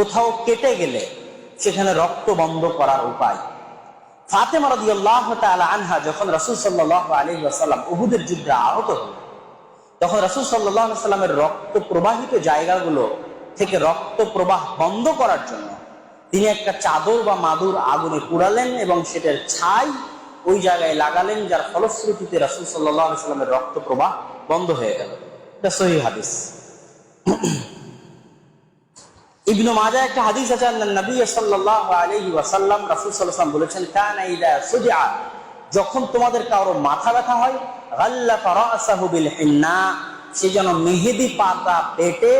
কোথাও কেটে গেলে সেখানে রক্ত বন্ধ করার উপায়। ফাতেমা রাদিয়াল্লাহ তাআলা আনহা যখন রাসূল সাল্লাল্লাহু আলাইহি ওয়াসাল্লাম উহুদের যুদ্ধে আহত হলেন, তখন রাসূল সাল্লাল্লাহু আলাইহি সাল্লামের রক্ত প্রবাহিত জায়গাগুলো থেকে রক্ত প্রবাহ বন্ধ করার জন্য তিনি একটা চাদর বা মাদুর আগুনে পুড়ালেন এবং সেটার ছাই ওই জায়গায় লাগালেন যার ফলশ্রুতিতে রাসূল আলাইহি সাল্লামের রক্ত প্রবাহ বন্ধ হয়ে গেল। এটা সহি হাদিস। ইবনু মাজা একটা হাদিস আছে নবী আলাইহি ওয়াসাল্লাম বলেছেন সুজআ যখন তোমাদের কারও মাথা ব্যথা হয় বিল হিন্না যেন মেহেদি পাতা পেটে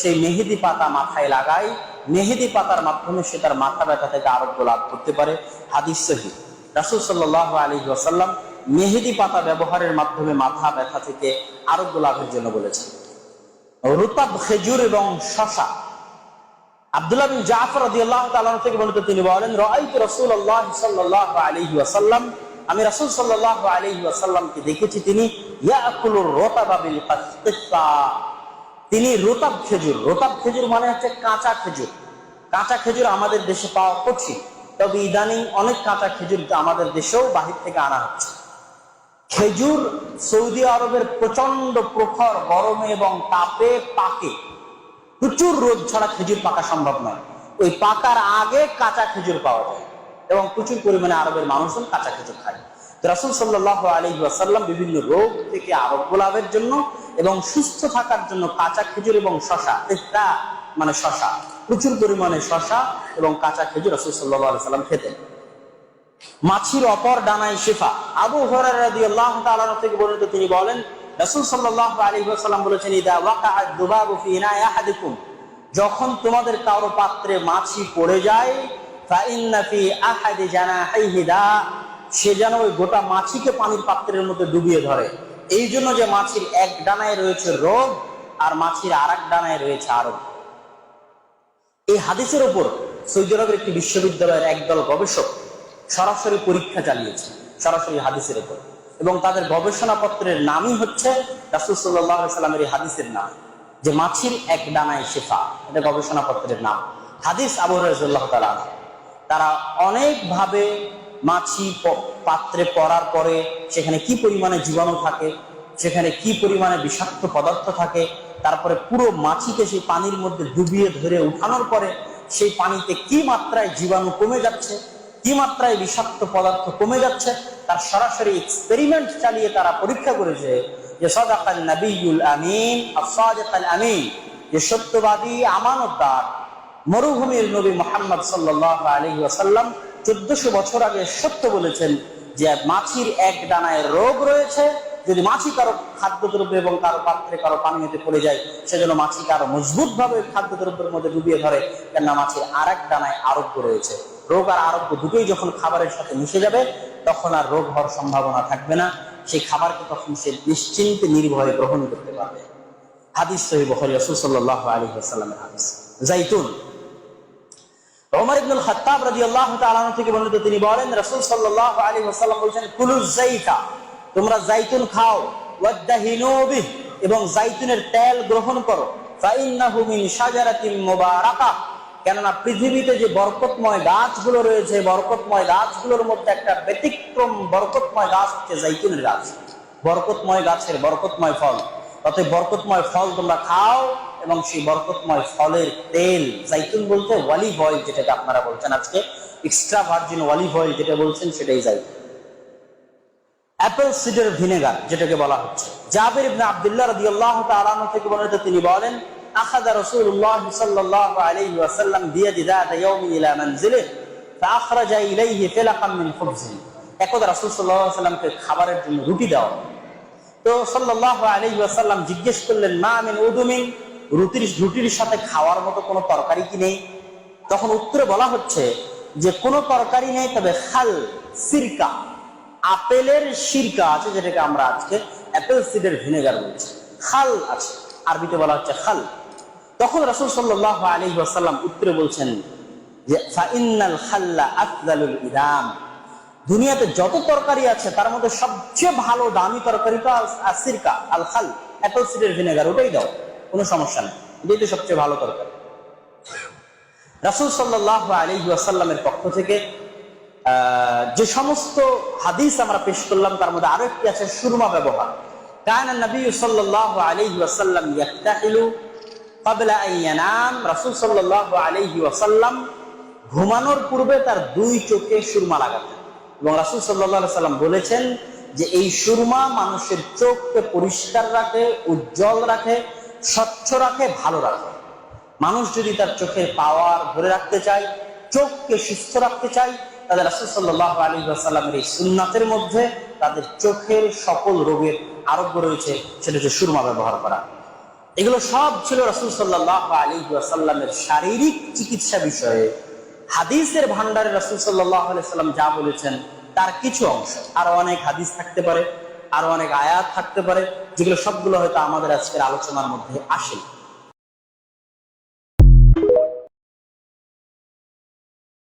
সেই মেহেদি পাতা মাথায় লাগায়। মেহেদি পাতার মাধ্যমে সে তার মাথা ব্যথা থেকে আরোগ্য লাভ করতে পারে। হাদিস সহি। রাসূল সাল্লাল্লাহু আলাইহি ওয়াসাল্লাম মেহেদি পাতা ব্যবহারের মাধ্যমে মাথা ব্যথা থেকে আরোগ্য লাভের জন্য বলেছেন। রুতাব খেজুর এবং শশা থেকে তিনি বলেন আমি দেখেছি, তিনি তিনি খেজুর খেজুর মানে হচ্ছে কাঁচা খেজুর। কাঁচা খেজুর আমাদের দেশে পাওয়া কঠিন, তবে ইদানিং অনেক কাঁচা খেজুর আমাদের দেশেও বাহির থেকে আনা হচ্ছে। খেজুর সৌদি আরবের প্রচণ্ড প্রখর, গরমে এবং তাপে পাকে। প্রচুর রোদ ছাড়া খেজুর পাকা সম্ভব নয়। ওই পাকার আগে কাঁচা খেজুর পাওয়া যায় এবং প্রচুর পরিমাণে আরবের মানুষজন কাঁচা খেজুর খায়। রাসুল সাল্লাহ আলী বিভিন্ন রোগ থেকে আরোগ্য লাভের জন্য এবং সুস্থ থাকার জন্য কাঁচা খেজুর এবং শশা এটা মানে শশা প্রচুর পরিমাণে শশা এবং কাঁচা খেজুর রাসুল সাল্লাহ আলি সাল্লাম খেতেন। মাছির অপর ডানায় শেফা, আবু হরার রাদিয়াল্লাহু তাআলা থেকে বর্ণিত তিনি বলেন রাসূল সাল্লাল্লাহু আলাইহি ওয়াসাল্লাম বলেছেন, ইদা যখন তোমাদের কারও পাত্রে মাছি পড়ে যায় সে যেন ওই গোটা মাছিকে পানির পাত্রের মধ্যে ডুবিয়ে ধরে। এই জন্য যে মাছির এক ডানায় রয়েছে রোগ, আর মাছির আর এক ডানায় রয়েছে আরোগ্য এই হাদিসের উপর সৌদি আরবের একটি বিশ্ববিদ্যালয়ের একদল গবেষক সরাসরি পরীক্ষা চালিয়েছে, সরাসরি হাদিসের উপর। এবং তাদের গবেষণাপত্রের নামই হচ্ছে রাসুল সাল্লামের হাদিসের নাম, যে মাছির এক ডানায় শেফা, এটা গবেষণাপত্রের নাম। হাদিস আবু রাজুল্লাহ তালা তারা অনেকভাবে মাছি পাত্রে পড়ার পরে সেখানে কি পরিমাণে জীবাণু থাকে, সেখানে কি পরিমাণে বিষাক্ত পদার্থ থাকে, তারপরে পুরো মাছিকে সেই পানির মধ্যে ডুবিয়ে ধরে উঠানোর পরে সেই পানিতে কি মাত্রায় জীবাণু কমে যাচ্ছে কি মাত্রায় বিষাক্ত পদার্থ কমে যাচ্ছে, তার সরাসরি এক্সপেরিমেন্ট চালিয়ে তারা পরীক্ষা করেছে যে সদাকাল নবীল আমিন আসাদাকাল আমিন, যে সত্যবাদী আমানতদার, মরুভূমির নবী মোহাম্মদ সাল্লাহ আলহি আসাল্লাম চোদ্দশো বছর আগে সত্য বলেছেন যে মাছির এক ডানায় রোগ রয়েছে, যদি মাছি কারও খাদ্যদ্রব্য এবং কারও পাত্রে কারও পানীয়তে পড়ে যায় সেজন্য মাছি কারও মজবুত ভাবে খাদ্যদ্রব্যের মধ্যে ডুবিয়ে ধরে, কেননা মাছির আর এক ডানায় আরোগ্য রয়েছে। রোগ আর আরোগ্য দুটোই যখন খাবারের সাথে মিশে যাবে, তখন আর রোগ হওয়ার সম্ভাবনা থাকবে না। সেই খাবারকে তখন সে নিশ্চিন্তে নির্ভয়ে গ্রহণ করতে পারবে। হাদিস সহি বহরি আলী আসাল্লামের হাদিস। জাইতুন ওমর ইবনুল খাত্তাব থেকে বর্ণিত তিনি বলেন, রাসূল তোমরা খাও এবং তেল গ্রহণ করো, ফাইন্নাহু মিন কেননা পৃথিবীতে যে বরকতময় গাছগুলো রয়েছে, বরকতময় গাছগুলোর মধ্যে একটা ব্যতিক্রম বরকতময় গাছ হচ্ছে জাইতুনের গাছ। বরকতময় গাছের বরকতময় ফল। অতএব বরকতময় ফল তোমরা খাও এবং সেই বরকতময় ফলের তেল জাইতুন বলতে ওয়ালিভ অয়েল যেটাকে আপনারা বলছেন আজকে এক্সট্রা ভার্জিন ওয়ালিভ অয়েল যেটা বলছেন সেটাই জাইতুন অ্যাপেল সিডার ভিনেগার যেটাকে বলা হচ্ছে। জাবির ইবনে আব্দুল্লাহ রাদিয়াল্লাহু তাআলা থেকে বর্ণিত তিনি বলেন আখাযা রাসূলুল্লাহ সাল্লাল্লাহু আলাইহি ওয়াসাল্লাম বিয়াদি যাত ইয়াউমি ইলা মানজিলিহি ফাআখরাজা ইলাইহি ফিলাকাম মিন খুবজিন। একদা রাসূল সাল্লাল্লাহু আলাইহি ওয়াসাল্লামকে খাবারের জন্য রুটি দেওয়া। তো আলাইহি ওয়াসাল্লাম জিজ্ঞেস করলেন, মা মিন উদুমিন, রুটির রুটির সাথে খাওয়ার মতো কোনো তরকারি কি নেই? তখন উত্তরে বলা হচ্ছে যে, কোনো তরকারি নেই, তবে খাল সিরকা, আপেলের সিরকা আছে যেটাকে আমরা আজকে অ্যাপেল সিডের ভিনেগার বলছি। খাল আছে। আরবিতে বলা হচ্ছে খাল। তখন রাসূল সাল্লাল্লাহু আলাইহি ওয়াসাল্লাম উত্তরে বলছেন যে দুনিয়াতে যত তরকারি আছে, তার মধ্যে সবচেয়ে ভালো দামি তরকারিটা আল সিরকা, আল খাল। অ্যাপেল, সিডের ভিনেগার, ওটাই দাও, কোনো সমস্যা নেই। এটাই তো সবচেয়ে ভালো তরকারি। রাসুল সাল্লাহ আলী আসাল্লামের পক্ষ থেকে যে সমস্ত হাদিস আমরা পেশ করলাম, তার মধ্যে আরও একটি আছে সুরমা ব্যবহার। কায়ন নবী সাল্লাহ আলী আসাল্লাম ঘুমানোর পূর্বে তার দুই চোখে সুরমা লাগাতেন। এবং রাসূল সাল্লাম বলেছেন যে এই সুরমা মানুষের চোখকে পরিষ্কার রাখে, উজ্জ্বল রাখে, স্বচ্ছ রাখে, ভালো রাখে। মানুষ যদি তার চোখের পাওয়ার ধরে রাখতে চায়, চোখকে সুস্থ রাখতে চায় তাদের রাসূল সাল্লাল্লাহু আলাইহি ওয়াসাল্লামের এই সুন্নাতের মধ্যে তাদের চোখের সকল রোগের আরোগ্য রয়েছে, সেটা হচ্ছে সুরমা ব্যবহার করা। এগুলো সব ছিল রাসুল সাল্লাহ আলী সাল্লামের শারীরিক চিকিৎসা বিষয়ে। হাদিসের ভান্ডারে রাসুল সাল্লাহ সাল্লাম যা বলেছেন, তার কিছু অংশ। আরও অনেক হাদিস থাকতে পারে, আরও অনেক আয়াত থাকতে পারে, যেগুলো সবগুলো হয়তো আমাদের আজকের আলোচনার মধ্যে আসে